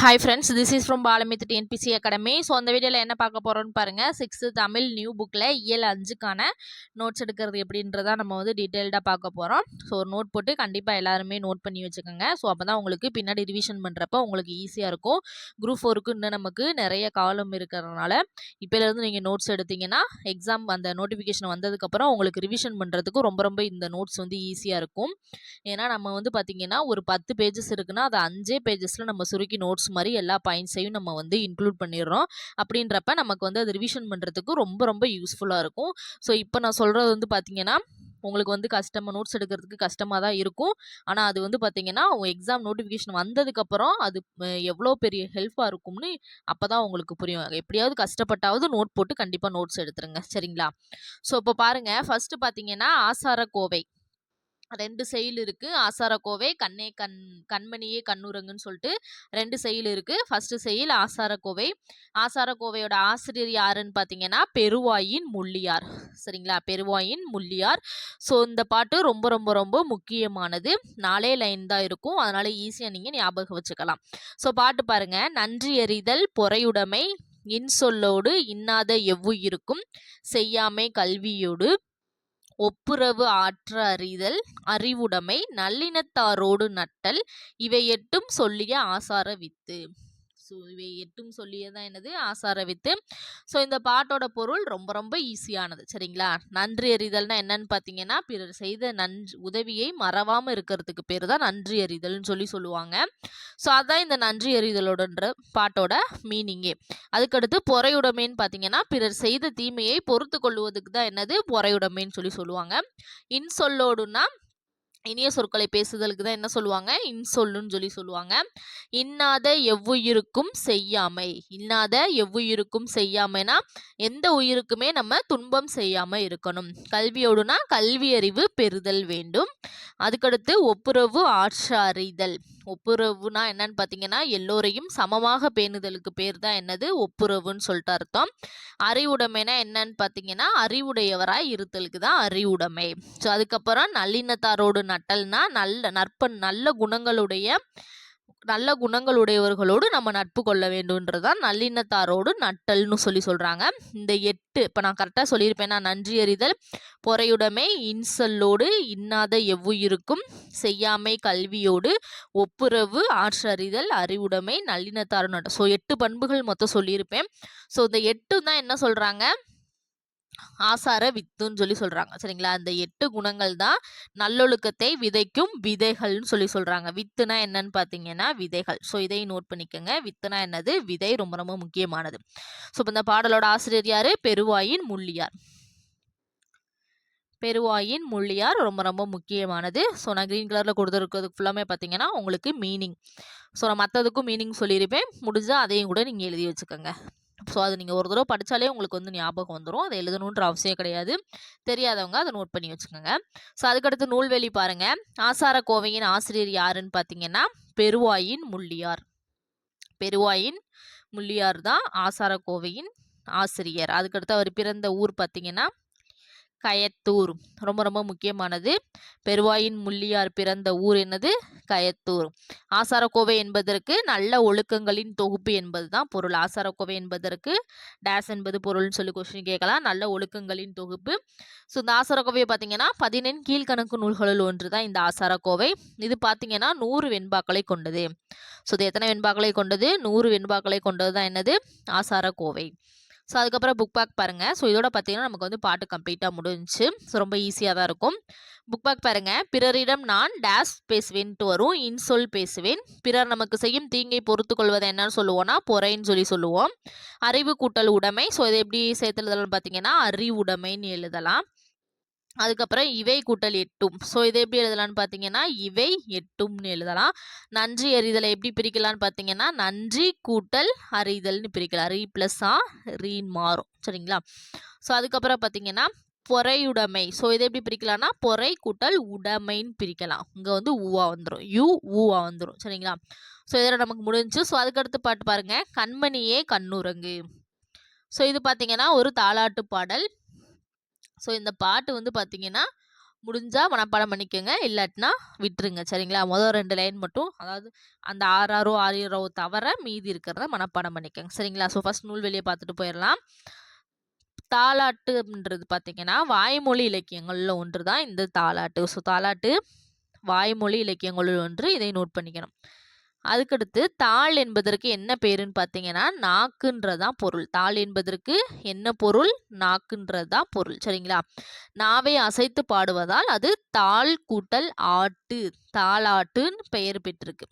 Hi friends this is from பாலமித் TNPSC academy so அந்த வீடியோவில் என்ன பார்க்க போகிறோம்னு பாருங்கள் சிக்ஸ்த்து தமிழ் நியூ புக்கில் இயல் அஞ்சுக்கான நோட்ஸ் எடுக்கிறது எப்படின்றதா நம்ம வந்து டீட்டெயில்டாக பார்க்க போகிறோம் ஸோ ஒரு நோட் போட்டு கண்டிப்பாக எல்லாருமே நோட் பண்ணி வச்சுக்கோங்க. ஸோ அப்போ தான் உங்களுக்கு பின்னாடி ரிவிஷன் பண்ணுறப்ப உங்களுக்கு ஈஸியாக இருக்கும். குரூப் ஃபோருக்கு இன்னும் நமக்கு நிறைய காலம் இருக்கிறதுனால இப்போலேருந்து நீங்கள் நோட்ஸ் எடுத்தீங்கன்னா எக்ஸாம் அந்த நோட்டிஃபிகேஷன் வந்ததுக்கப்புறம் உங்களுக்கு ரிவிஷன் பண்ணுறதுக்கு ரொம்ப ரொம்ப இந்த நோட்ஸ் வந்து ஈஸியாக இருக்கும். ஏன்னா நம்ம வந்து பார்த்திங்கன்னா ஒரு பத்து பேஜஸ் இருக்குன்னா அது அஞ்சே பேஜஸில் நம்ம சுருக்கி நோட்ஸ் மாதிரி எல்லா பாயிண்ட்ஸையும் நம்ம வந்து இன்க்ளூட் பண்ணிடுறோம். அப்படின்றப்ப நமக்கு வந்து அது ரிவிஷன் பண்ணுறதுக்கு ரொம்ப ரொம்ப யூஸ்ஃபுல்லாக இருக்கும். ஸோ இப்போ நான் சொல்கிறது வந்து பார்த்திங்கன்னா உங்களுக்கு வந்து கஷ்டமாக நோட்ஸ் எடுக்கிறதுக்கு கஷ்டமாக தான் இருக்கும். ஆனால் அது வந்து பார்த்தீங்கன்னா எக்ஸாம் நோட்டிஃபிகேஷன் வந்ததுக்கப்புறம் அது எவ்வளோ பெரிய ஹெல்ப்பாக இருக்கும்னு அப்போ தான் உங்களுக்கு புரியும். எப்படியாவது கஷ்டப்பட்டாவது நோட் போட்டு கண்டிப்பாக நோட்ஸ் எடுத்துருங்க. சரிங்களா? ஸோ இப்போ பாருங்கள் ஃபஸ்ட்டு பார்த்தீங்கன்னா ஆசார கோவை ரெண்டு செயல் இருக்கு. ஆசாரக்கோவை கண்ணே கண் கண்மணியே கண்ணுரங்குன்னு சொல்லிட்டு ரெண்டு செயல் இருக்கு. ஃபர்ஸ்ட் செயல் ஆசாரக்கோவை. ஆசாரக்கோவையோட ஆசிரியர் யாருன்னு பார்த்தீங்கன்னா பெருவாயின் முள்ளியார். சரிங்களா? பெருவாயின் முள்ளியார். ஸோ இந்த பாட்டு ரொம்ப ரொம்ப ரொம்ப முக்கியமானது. நாலே லைன் தான் இருக்கும். அதனால ஈஸியாக நீங்கள் ஞாபகம் வச்சுக்கலாம். ஸோ பாட்டு பாருங்க. நன்றி எறிதல் பொறையுடைமை இன்சொல்லோடு இன்னாத எவ்வுயிருக்கும் செய்யாமை கல்வியோடு ஒப்புரவு ஆற்ற அறிதல் அறிவுடைமை நல்லினத்தாரோடு நட்டல் இவை எட்டும் சொல்லிய ஆசார வித்து. ஸோ இவை எட்டும் சொல்லியதான் என்னது? ஆசார வித்து. ஸோ இந்த பாட்டோட பொருள் ரொம்ப ரொம்ப ஈஸியானது. சரிங்களா? நன்றி அறிதல்னா என்னன்னு பார்த்தீங்கன்னா பிறர் செய்த நன்றி உதவியை மறவாமல் இருக்கிறதுக்கு பேர் தான் நன்றி அறிதல்னு சொல்லி சொல்லுவாங்க. ஸோ அதான் இந்த நன்றி அறிதலோடன்ற பாட்டோட மீனிங்கே. அதுக்கடுத்து பொறையுடைமைன்னு பார்த்தீங்கன்னா பிறர் செய்த தீமையை பொறுத்து கொள்வதுக்கு தான் என்னது? பொறையுடைமைன்னு சொல்லி சொல்லுவாங்க. இன்சொல்லோடுன்னா இனிய சொற்களை பேசுதலுக்கு தான் என்ன சொல்லுவாங்க? இன்சொல்லுன்னு சொல்லி சொல்லுவாங்க. இன்னாத எவ்வுயிருக்கும் செய்யாமை. இன்னாத எவ்வுயிருக்கும் செய்யாமைனா எந்த உயிருக்குமே நம்ம துன்பம் செய்யாம இருக்கணும். கல்வியோடுனா கல்வியறிவு பெறுதல் வேண்டும். அதுக்கடுத்து ஒப்புரவு ஆற்றறிதல். ஒப்புரவுனா என்னன்னு பார்த்தீங்கன்னா எல்லோரையும் சமமாக பேணுதலுக்கு பேர் தான் என்னது? ஒப்புரவுன்னு சொல்லிட்டு அர்த்தம். அறிவுடைமைனா என்னன்னு பார்த்தீங்கன்னா அறிவுடையவராய் இருத்தலுக்கு தான் அறிவுடைமை. ஸோ அதுக்கப்புறம் நல்லினத்தாரோடு நட்டல்னா நல்ல நற்ப நல்ல குணங்களுடைய நல்ல குணங்களுடையவர்களோடு நம்ம நட்பு கொள்ள வேண்டும்ன்றதான் நல்லினத்தாரோடு நட்டல்னு சொல்லி சொல்றாங்க. இந்த எட்டு இப்போ நான் கரெக்டாக சொல்லியிருப்பேன் நான் நன்றி அறிதல் பொறையுடைமை இன்சல்லோடு இன்னாத எவ்வுயிருக்கும் செய்யாமை கல்வியோடு ஒப்புரவு ஆற்றறிதல் அறிவுடைமை நல்லினத்தாரோடு நட்டம் ஸோ எட்டு பண்புகள் மொத்தம் சொல்லியிருப்பேன். ஸோ இந்த எட்டு தான் என்ன சொல்றாங்க? ஆசார வித்துன்னு சொல்லி சொல்றாங்க. சரிங்களா? அந்த எட்டு குணங்கள் தான் நல்லொழுக்கத்தை விதைக்கும் விதைகள்னு சொல்லி சொல்றாங்க. வித்துனா என்னன்னு பார்த்தீங்கன்னா விதைகள். ஸோ இதை நோட் பண்ணிக்கோங்க. வித்துனா என்னது? விதை ரொம்ப ரொம்ப முக்கியமானது. ஸோ இப்போ இந்த பாடலோட ஆசிரியர் யாரு? பெருவாயின் முள்ளியார். பெருவாயின் முள்ளியார் ரொம்ப ரொம்ப முக்கியமானது. ஸோ நான் க்ரீன் கலரில் கொடுத்துருக்கிறது ஃபுல்லாமே பார்த்தீங்கன்னா உங்களுக்கு மீனிங் ஸோ நான் மற்றதுக்கும் மீனிங் சொல்லியிருப்பேன். முடிஞ்சால் அதையும் கூட நீங்கள் எழுதி வச்சுக்கோங்க. ஸோ அது நீங்கள் ஒரு தடவை படித்தாலே உங்களுக்கு வந்து ஞாபகம் வந்துடும் அதை எழுதணுன்ற அவசியம் கிடையாது. தெரியாதவங்க அதை நோட் பண்ணி வச்சுக்கோங்க. ஸோ அதுக்கடுத்து நூல்வெளி பாருங்கள் ஆசார கோவையின் ஆசிரியர் யாருன்னு பார்த்தீங்கன்னா பெருவாயின் முள்ளியார். பெருவாயின் முள்ளியார் தான் ஆசார கோவையின் ஆசிரியர். அதுக்கடுத்து அவர் பிறந்த ஊர் பார்த்தீங்கன்னா கயத்தூர். ரொம்ப ரொம்ப முக்கியமானது. பெருவாயின் முள்ளியார் பிறந்த ஊர் என்னது? கயத்தூர். ஆசாரக்கோவை என்பதற்கு நல்ல ஒழுக்கங்களின் தொகுப்பு என்பது தான் பொருள். ஆசாரக்கோவை என்பதற்கு டேஸ் என்பது பொருள்னு சொல்லி கொஸ்டின் கேட்கலாம். நல்ல ஒழுக்கங்களின் தொகுப்பு. ஸோ இந்த ஆசாரக்கோவையை பார்த்தீங்கன்னா பதினெண் கீழ்கணக்கு நூல்களுள் ஒன்று தான் இந்த ஆசாரக்கோவை. இது பார்த்தீங்கன்னா நூறு வெண்பாக்களை கொண்டது. ஸோ இது எத்தனை வெண்பாக்களை கொண்டது? நூறு வெண்பாக்களை கொண்டது தான் என்னது? ஆசாரக்கோவை. ஸோ அதுக்கப்புறம் புக் பேக் பாருங்கள் ஸோ இதோட பார்த்தீங்கன்னா நமக்கு வந்து பாட்டு கம்ப்ளீட்டாக முடிஞ்சுச்சு. ஸோ ரொம்ப ஈஸியாக தான் இருக்கும். புக் பேக் பாருங்கள் பிறரிடம் நான் டேஸ் பேசுவேன்ட்டு வரும். இன்சொல் பேசுவேன். பிறர் நமக்கு செய்யும் தீங்கை பொறுத்து கொள்வதை என்னன்னு சொல்லுவோம்னா பொறைன்னு சொல்லி சொல்லுவோம். அறிவு கூட்டல் உடைமை. ஸோ இதை எப்படி சேர்த்து பார்த்தீங்கன்னா அறிவுடைமைன்னு எழுதலாம். அதுக்கப்புறம் இவை கூட்டல் எட்டும். ஸோ இதை எப்படி எழுதலாம்னு பார்த்தீங்கன்னா இவை எட்டும்னு எழுதலாம். நன்றி அறிதலை எப்படி பிரிக்கலாம்னு பார்த்தீங்கன்னா நன்றி கூட்டல் அறிதல்னு பிரிக்கலாம். ரீ ப்ளஸ்ஸா ரீன் மாறும். சரிங்களா? ஸோ அதுக்கப்புறம் பார்த்தீங்கன்னா பொறையுடைமை. ஸோ இதை எப்படி பிரிக்கலாம்னா பொறை கூட்டல் உடைமைன்னு பிரிக்கலாம். இங்கே வந்து ஊவா வந்துடும் யூ ஊவா வந்துடும் சரிங்களா? ஸோ இதில் நமக்கு முடிஞ்சு ஸோ அதுக்கடுத்து பாட்டு பாருங்கள் கண்மணியே கண்ணுரங்கு ஸோ இது பார்த்தீங்கன்னா ஒரு தாலாட்டு பாடல். ஸோ இந்த பாட்டு வந்து பார்த்தீங்கன்னா முடிஞ்சால் மனப்பாடம் பண்ணிக்கோங்க. இல்லாட்டினா விட்டுருங்க. சரிங்களா? முதல் ரெண்டு லைன் மட்டும் அதாவது அந்த ஆறாரோ ஆறாரோ தவிர மீதி இருக்கிறத மனப்பாடம் பண்ணிக்கோங்க. சரிங்களா? ஸோ ஃபஸ்ட் நூல் வெளியே பார்த்துட்டு போயிடலாம் தாலாட்டுன்றது பார்த்தீங்கன்னா வாய்மொழி இலக்கியங்களில் ஒன்று தான் இந்த தாலாட்டு ஸோ தாலாட்டு வாய்மொழி இலக்கியங்களில் ஒன்று. இதை நோட் பண்ணிக்கணும். அதுக்கடுத்து தாள் என்பதற்கு என்ன பேருன்னு பார்த்தீங்கன்னா நாக்குன்றதான் பொருள். தாள் என்பதற்கு என்ன பொருள்? நாக்குன்றதான் பொருள். சரிங்களா? நாவை அசைத்து பாடுவதால் அது தாள் கூட்டல் ஆட்டு தாளாட்டுன்னு பெயர் பெற்றிருக்கு.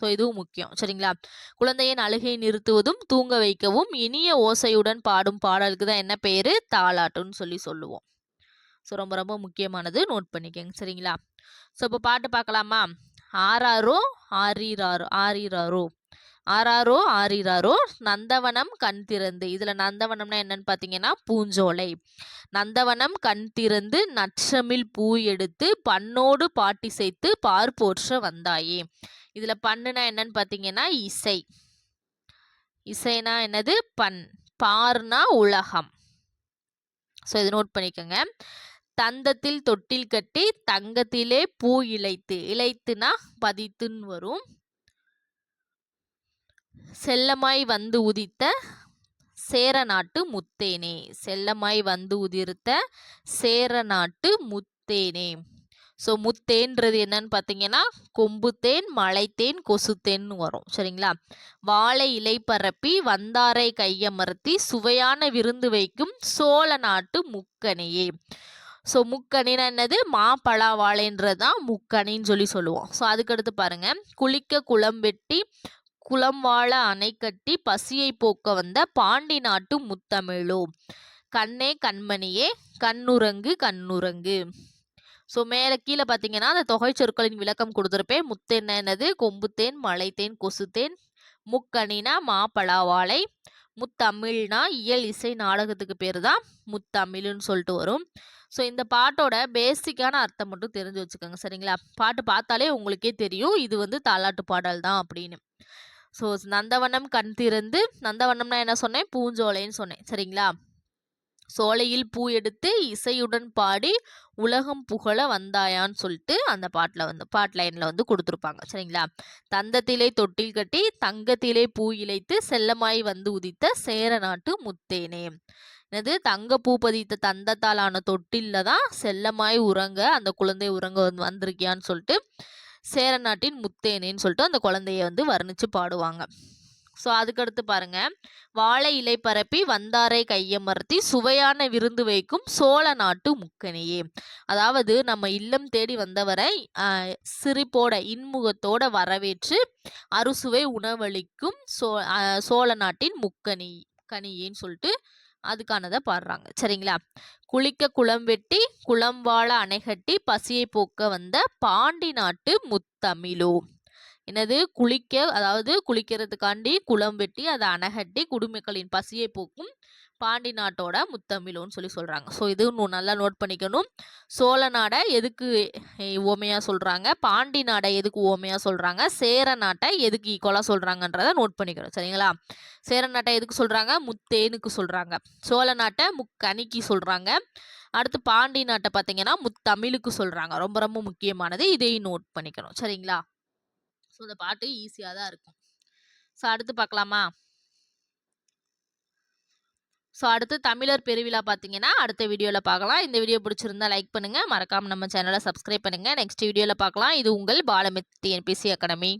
ஸோ இதுவும் முக்கியம். சரிங்களா? குழந்தையின் அழுகை நிறுத்துவதும் தூங்க வைக்கவும் இனிய ஓசையுடன் பாடும் பாடலுக்கு தான் என்ன பேர் தாளாட்டுன்னு சொல்லி சொல்லுவோம். ஸோ ரொம்ப ரொம்ப முக்கியமானது. நோட் பண்ணிக்கோங்க. சரிங்களா? ஸோ இப்போ பாட்டு பார்க்கலாமா? ஆறாரோ ஆறீராரோ ஆறீராரோ. ஆறாரோ ஆறீராரோ நந்தவனம் கண் திறந்து. இதில் நந்தவனம்னா என்னன்னு பார்த்தீங்கன்னா பூஞ்சோலை. நந்தவனம் கண் திறந்து நச்சமில் பூ எடுத்து பண்ணோடு பாட்டிசைத்து பார் போற்ற வந்தாயே. இதில் பண்ணுனா என்னன்னு பார்த்தீங்கன்னா இசை. இசைனா என்னது? பண். பார்னா உலகம். ஸோ இது நோட் பண்ணிக்கோங்க. தந்தத்தில் தொட்டில் கட்டி தங்கத்திலே பூ இழைத்து இழைத்துனா பதித்துன்னு வரும். செல்லமாய் வந்து உதித்த சேர நாட்டு முத்தேனே. செல்லமாய் வந்து உதிர்த்த சேர நாட்டு முத்தேனே. ஸோ முத்தேன்றது என்னன்னு பார்த்தீங்கன்னா கொம்புத்தேன் மலைத்தேன் கொசுத்தேன்னு வரும். சரிங்களா? வாழை இலை பரப்பி வந்தாரை கையமர்த்தி சுவையான விருந்து வைக்கும் சோழ நாட்டு முக்கனையே ஸோ முக்கணினா என்னது? மாப்பழா வாழைன்றது தான் முக்கணின்னு சொல்லி சொல்லுவோம். ஸோ அதுக்கடுத்து பாருங்கள் குளிக்க குளம் வெட்டி குளம் வாழ அணை கட்டி பசியை போக்க வந்த பாண்டி நாட்டு முத்தமிழோ? கண்ணே கண்மணியே கண்ணுரங்கு கண்ணுரங்கு. ஸோ மேலே கீழே பார்த்தீங்கன்னா அந்த தொகை சொற்களின் விளக்கம் கொடுத்துருப்பேன். முத்தேன் என்னது? கொம்புத்தேன் மலைத்தேன் கொசுத்தேன். முக்கணினா மாப்பழா வாழை முத்தமிழ்னா இயல் இசை நாடகத்துக்கு பேர் தான் முத்தமிழ்னு சொல்லிட்டு வரும். ஸோ இந்த பாட்டோட பேசிக்கான அர்த்தம் மட்டும் தெரிஞ்சு வச்சுக்கோங்க சரிங்களா? பாட்டு பார்த்தாலே உங்களுக்கே தெரியும் இது வந்து தாலாட்டு பாடல் தான் அப்படின்னு. ஸோ நந்தவனம் கண் திறந்து நந்தவனம்னா என்ன சொன்னேன்? பூஞ்சோலைன்னு சொன்னேன் சரிங்களா? சோலையில் பூ எடுத்து இசையுடன் பாடி உலகம் புகழ வந்தாயான்னு சொல்லிட்டு அந்த பாட்டில் வந்து பாட் லைனில் வந்து கொடுத்துருப்பாங்க. சரிங்களா? தந்தத்திலே தொட்டில் கட்டி தங்கத்திலே பூ இழைத்து செல்லமாய் வந்து உதித்த சேர நாட்டு முத்தேனே. என்னது? தங்க பூ பதித்த தந்தத்தாலான தொட்டில்ல தான் செல்லமாய் உறங்க அந்த குழந்தை உறங்க வந்து வந்திருக்கியான்னு சொல்லிட்டு சேர நாட்டின் முத்தேனேன்னு சொல்லிட்டு அந்த குழந்தைய வந்து வர்ணித்து பாடுவாங்க. ஸோ அதுக்கடுத்து பாருங்க. வாழை இலை பரப்பி வந்தாரை கையமர்த்தி சுவையான விருந்து வைக்கும் சோழ நாட்டு முக்கணியே. அதாவது நம்ம இல்லம் தேடி வந்தவரை சிரிப்போட இன்முகத்தோட வரவேற்று அறுசுவை உணவளிக்கும் சோ சோழ நாட்டின் முக்கணி கனியேன்னு சொல்லிட்டு அதுக்கானதை பாடுறாங்க. சரிங்களா? குளிக்க குளம் வெட்டி குளம் வாழ அணைகட்டி பசியை போக்க வந்த பாண்டி நாட்டு முத்தமிழோ. என்னது? குளிக்க அதாவது குளிக்கிறதுக்காண்டி குளம் வெட்டி அதை அணகட்டி குடிமக்களின் பசியை போக்கும் பாண்டி நாட்டோட முத்தமிழுன்னு சொல்லி சொல்கிறாங்க ஸோ இது இன்னும் நல்லா நோட் பண்ணிக்கணும். சோழ நாடை எதுக்கு ஓமையாக சொல்கிறாங்க பாண்டி நாடை எதுக்கு ஓமையாக சொல்கிறாங்க சேர நாட்டை எதுக்கு ஈக்குவலாக சொல்கிறாங்கன்றதை நோட் பண்ணிக்கணும். சரிங்களா? சேர நாட்டை எதுக்கு சொல்கிறாங்க முத்தேனுக்கு சொல்கிறாங்க சோழ நாட்டை முக்கணிக்கு சொல்கிறாங்க அடுத்து பாண்டி நாட்டை பார்த்தீங்கன்னா முத்தமிழுக்கு சொல்கிறாங்க ரொம்ப ரொம்ப முக்கியமானது. இதையும் நோட் பண்ணிக்கணும். சரிங்களா? ஸோ இந்த பாட்டு ஈஸியாக தான் இருக்கும். ஸோ அடுத்து பார்க்கலாமா? ஸோ அடுத்து தமிழர் பெருவிழா பார்த்தீங்கன்னா அடுத்த வீடியோவில் பார்க்கலாம். இந்த வீடியோ பிடிச்சிருந்தா லைக் பண்ணுங்கள் மறக்காமல் நம்ம சேனலை சப்ஸ்கிரைப் பண்ணுங்கள் நெக்ஸ்ட் வீடியோவில் பார்க்கலாம். இது உங்கள் பாலமித் டிஎன்பிசி அகாடமி